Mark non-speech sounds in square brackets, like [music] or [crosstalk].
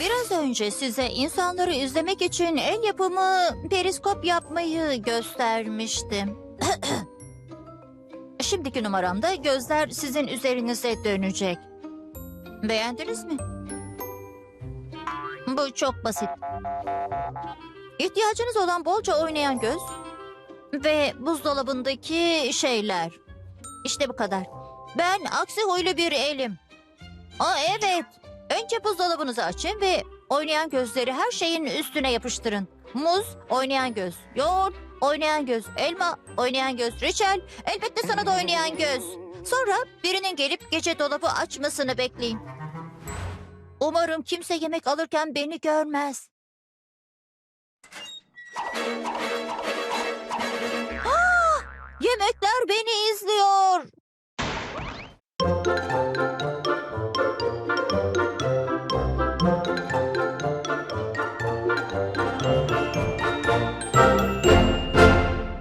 Biraz önce size insanları izlemek için el yapımı periskop yapmayı göstermiştim. [clears throat] Şimdiki numaramda gözler sizin üzerinize dönecek. Beğendiniz mi? Bu çok basit. İhtiyacınız olan bolca oynayan göz ve buzdolabındaki şeyler. İşte bu kadar. Ben aksi huylu bir elim. Aa evet. Önce buzdolabınızı açın ve oynayan gözleri her şeyin üstüne yapıştırın. Muz, oynayan göz. Yoğurt, oynayan göz. Elma, oynayan göz. Reçel, elbette sana da oynayan göz. Sonra birinin gelip gece dolabı açmasını bekleyin. Umarım kimse yemek alırken beni görmez. Ah! Yemekler